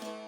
Bunca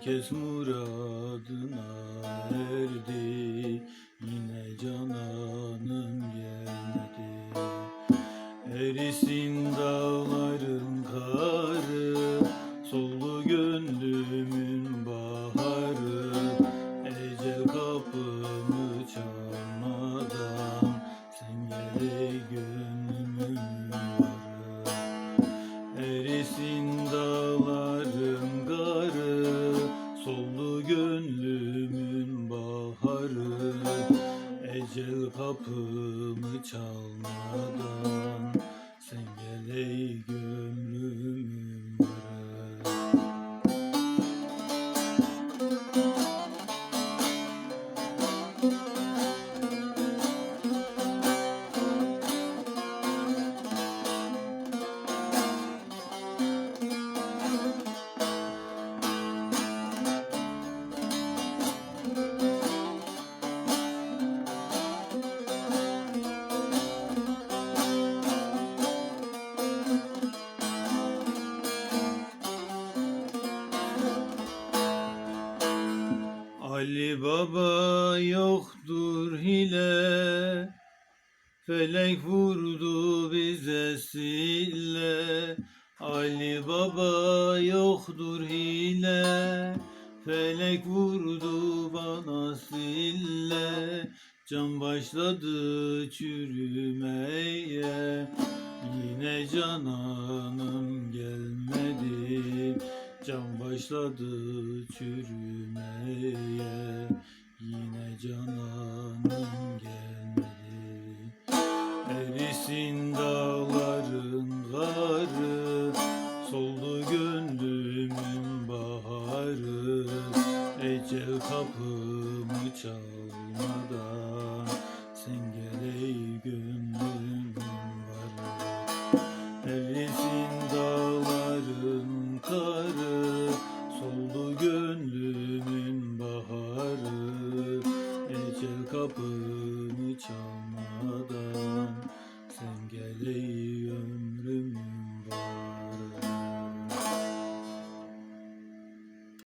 Herkes muradına erdi. Yine cananım Soldu gönlümün baharı Ecel kapımı çalmadan Ali Baba yoktur hile. Felek vurdu bize sille. Ali Baba yoktur hile. Felek vurdu bana sille. Can başladı çürümeye. Yine gelmedi Can başladı çürümeye Yine cananım gelmedi. Erisin dağların karı Soldu gönlümün baharı. Ecel kapımı çal kapımı çalmadan sen geleyim.